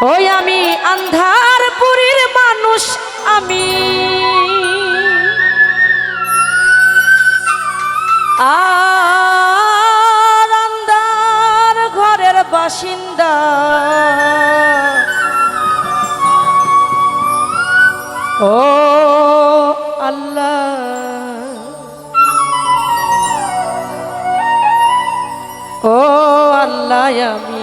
ওই আমি আন্ধারপুরীর মানুষ আমি। আন্ধার ঘরের বাসিন্দা। ও আল্লাহ। ও আল্লাহ আমি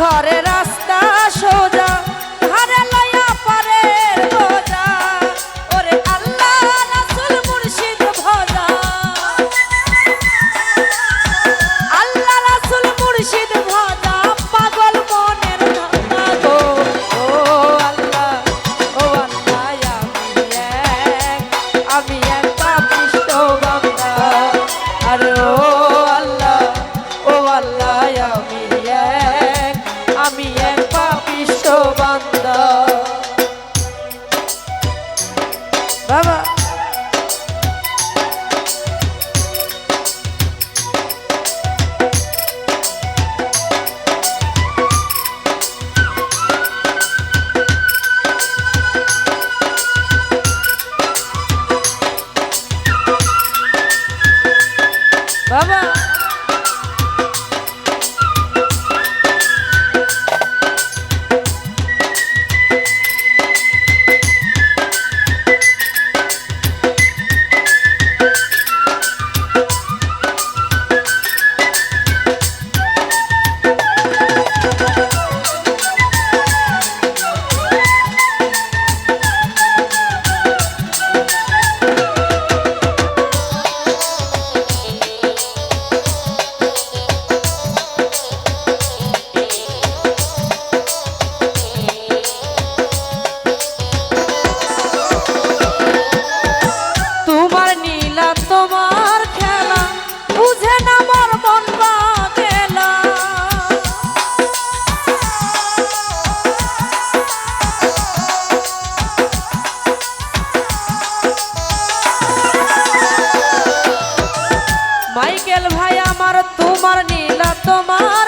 ঘরে রাস্তা সোজা, ঘরে লয়া পারের বোঝা ওরে আল্লাহ রাসুল মুর্শিদ ভোজা। আল্লাহ রাসুল মুর্শিদ ভোজা, পাগল মনের ধানা গো। ও আল্লাহ ও আল্লাহ, আমি এক আমি এক পাপিষ্ট বান্দা। আর ও আল্লাহ ও আল্লাহ, আমি বাবা। সাইকেল ভাই আমার তোমার নীলা তোমার